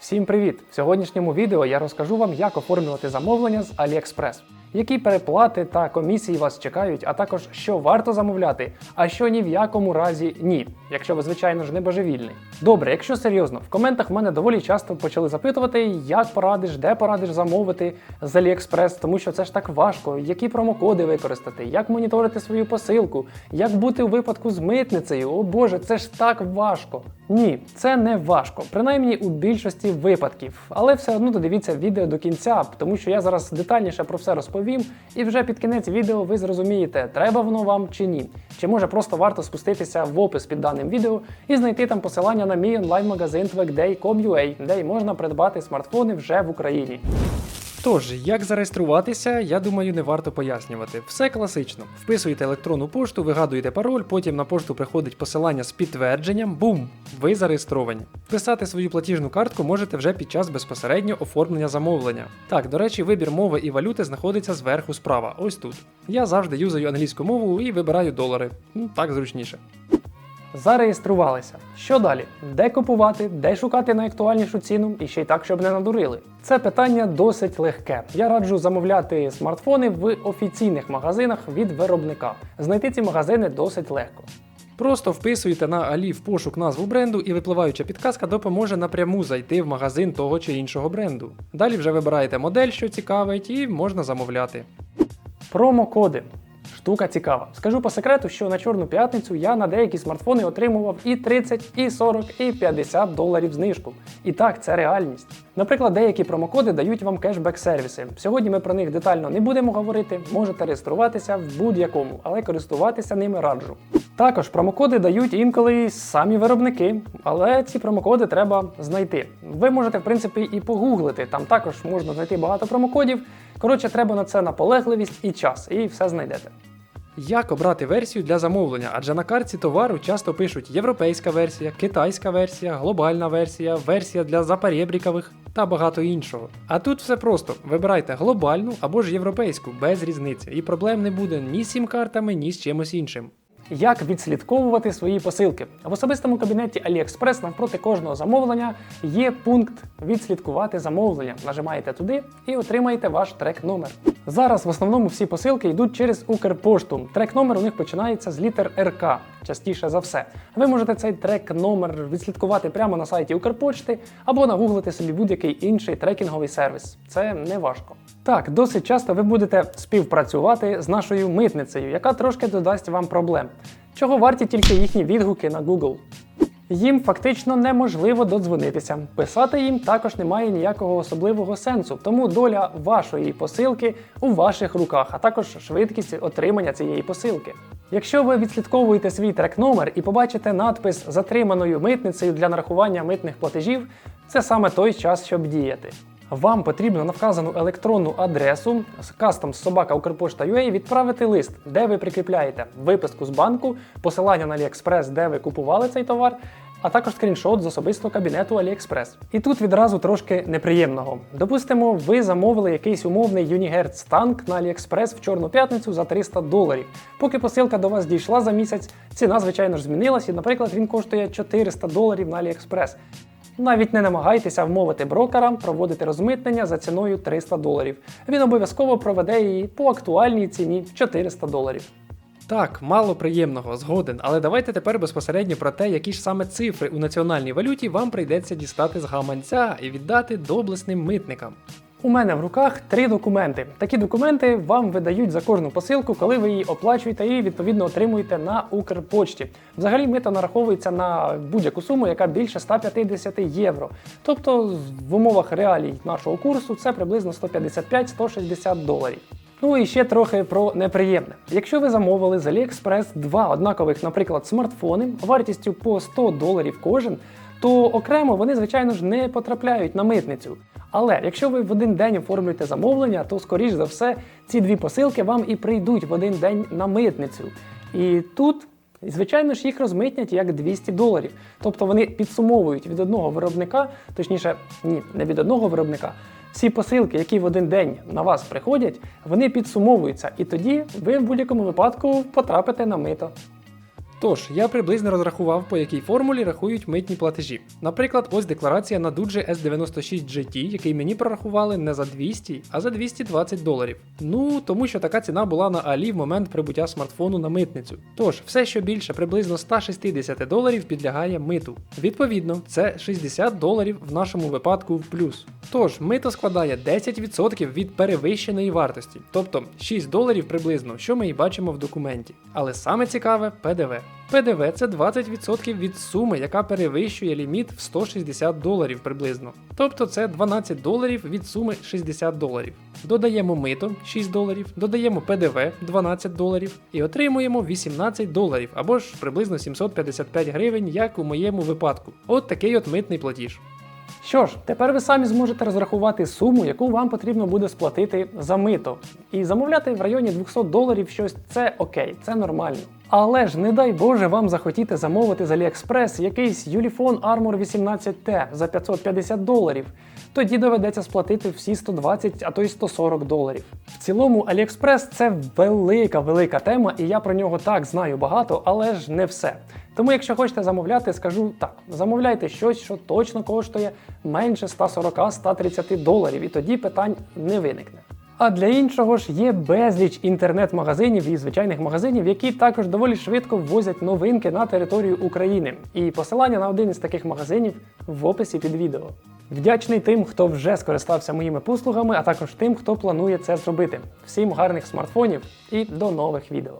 Всім привіт! В сьогоднішньому відео я розкажу вам, як оформлювати замовлення з AliExpress, які переплати та комісії вас чекають, а також що варто замовляти, а що ні в якому разі ні, якщо ви, звичайно ж, не божевільний. Добре, якщо серйозно, в коментах в мене доволі часто почали запитувати, як порадиш, де порадиш замовити з AliExpress, тому що це ж так важко, які промокоди використати, як моніторити свою посилку, як бути у випадку з митницею. О Боже, це ж так важко. Ні, це не важко, принаймні у більшості випадків. Але все одно додивіться відео до кінця, тому що я зараз детальніше про все розповім, і вже під кінець відео ви зрозумієте, треба воно вам чи ні. Чи може просто варто спуститися в опис під даним відео і знайти там посилання на мій онлайн-магазин twagday.com.ua, де й можна придбати смартфони вже в Україні. Тож, як зареєструватися, я думаю, не варто пояснювати. Все класично. Вписуєте електронну пошту, вигадуєте пароль, потім на пошту приходить посилання з підтвердженням, бум! Ви зареєстровані. Писати свою платіжну картку можете вже під час безпосередньо оформлення замовлення. Так, до речі, вибір мови і валюти знаходиться зверху справа, ось тут. Я завжди юзаю англійську мову і вибираю долари. Так зручніше. Зареєструвалися. Що далі? Де купувати, де шукати найактуальнішу ціну і ще й так, щоб не надурили. Це питання досить легке. Я раджу замовляти смартфони в офіційних магазинах від виробника. Знайти ці магазини досить легко. Просто вписуєте на Алі в пошук назву бренду і випливаюча підказка допоможе напряму зайти в магазин того чи іншого бренду. Далі вже вибираєте модель, що цікавить, і можна замовляти. Промокоди. Штука цікава. Скажу по секрету, що на Чорну п'ятницю я на деякі смартфони отримував і 30, і 40, і 50 доларів знижку. І так, це реальність. Наприклад, деякі промокоди дають вам кешбек-сервіси. Сьогодні ми про них детально не будемо говорити, можете реєструватися в будь-якому, але користуватися ними раджу. Також промокоди дають інколи самі виробники, але ці промокоди треба знайти. Ви можете, в принципі, і погуглити. Там також можна знайти багато промокодів. Коротше, треба на це наполегливість і час, і все знайдете. Як обрати версію для замовлення? Адже на картці товару часто пишуть європейська версія, китайська версія, глобальна версія, версія для запарєбрікових та багато іншого. А тут все просто: вибирайте глобальну або ж європейську без різниці, і проблем не буде ні з сім-картами, ні з чимось іншим. Як відслідковувати свої посилки? В особистому кабінеті AliExpress навпроти кожного замовлення є пункт відслідкувати замовлення. Нажимаєте туди і отримаєте ваш трек-номер. Зараз в основному всі посилки йдуть через Укрпошту. Трек-номер у них починається з літер РК, частіше за все. Ви можете цей трек-номер відслідкувати прямо на сайті Укрпочти або нагуглити собі будь-який інший трекінговий сервіс. Це не важко. Так, досить часто ви будете співпрацювати з нашою митницею, яка трошки додасть вам проблем. Чого варті тільки їхні відгуки на Google. Їм фактично неможливо додзвонитися. Писати їм також немає ніякого особливого сенсу, тому доля вашої посилки у ваших руках, а також швидкість отримання цієї посилки. Якщо ви відслідковуєте свій трек-номер і побачите надпис затриманою митницею для нарахування митних платежів, це саме той час, щоб діяти. Вам потрібно на вказану електронну адресу з кастом собака Укрпошта.ua відправити лист, де ви прикріпляєте виписку з банку, посилання на AliExpress, де ви купували цей товар, а також скріншот з особистого кабінету AliExpress. І тут відразу трошки неприємного. Допустимо, ви замовили якийсь умовний Unihertz танк на AliExpress в Чорну п'ятницю за 300 доларів. Поки посилка до вас дійшла за місяць, ціна, звичайно ж, змінилась, і, наприклад, він коштує 400 доларів на AliExpress. Навіть не намагайтеся вмовити брокера проводити розмитнення за ціною 300 доларів. Він обов'язково проведе її по актуальній ціні 400 доларів. Так, мало приємного, згоден, але давайте тепер безпосередньо про те, які ж саме цифри у національній валюті вам прийдеться дістати з гаманця і віддати доблесним митникам. У мене в руках три документи. Такі документи вам видають за кожну посилку, коли ви її оплачуєте і відповідно отримуєте на Укрпочті. Взагалі мито нараховується на будь-яку суму, яка більше 150 євро. Тобто в умовах реалій нашого курсу це приблизно 155-160 доларів. Ну і ще трохи про неприємне. Якщо ви замовили з AliExpress два однакових, наприклад, смартфони вартістю по 100 доларів кожен, то окремо вони, звичайно ж, не потрапляють на митницю. Але якщо ви в один день оформлюєте замовлення, то скоріш за все ці дві посилки вам і прийдуть в один день на митницю. І тут. Звичайно ж, їх розмитнять як 200 доларів. Тобто вони підсумовують від одного виробника, точніше, ні, не від одного виробника. Всі посилки, які в один день на вас приходять, вони підсумовуються, і тоді ви в будь-якому випадку потрапите на мито. Тож, я приблизно розрахував, по якій формулі рахують митні платежі. Наприклад, ось декларація на Dudge S96 GT, який мені прорахували не за 200, а за 220 доларів. Ну, тому що така ціна була на Алі в момент прибуття смартфону на митницю. Тож, все, що більше приблизно 160 доларів підлягає миту. Відповідно, це 60 доларів в нашому випадку в плюс. Тож, мито складає 10% від перевищеної вартості, тобто 6 доларів приблизно, що ми і бачимо в документі. Але саме цікаве ПДВ. ПДВ це 20% від суми, яка перевищує ліміт в 160 доларів приблизно. Тобто це 12 доларів від суми 60 доларів. Додаємо мито 6 доларів, додаємо ПДВ 12 доларів і отримуємо 18 доларів або ж приблизно 755 гривень, як у моєму випадку. От такий от митний платіж. Що ж, тепер ви самі зможете розрахувати суму, яку вам потрібно буде сплатити за мито. І замовляти в районі 200 доларів щось це окей, це нормально. Але ж не дай Боже вам захотіти замовити з AliExpress якийсь Ulefone Armor 18T за 550 доларів. Тоді доведеться сплатити всі 120, а то й 140 доларів. В цілому AliExpress це велика велика тема, і я про нього так знаю багато, але ж не все. Тому, якщо хочете замовляти, скажу так: замовляйте щось, що точно коштує менше 140-130 доларів, і тоді питань не виникне. А для іншого ж є безліч інтернет-магазинів і звичайних магазинів, які також доволі швидко ввозять новинки на територію України. І посилання на один із таких магазинів в описі під відео. Вдячний тим, хто вже скористався моїми послугами, а також тим, хто планує це зробити. Всім гарних смартфонів і до нових відео.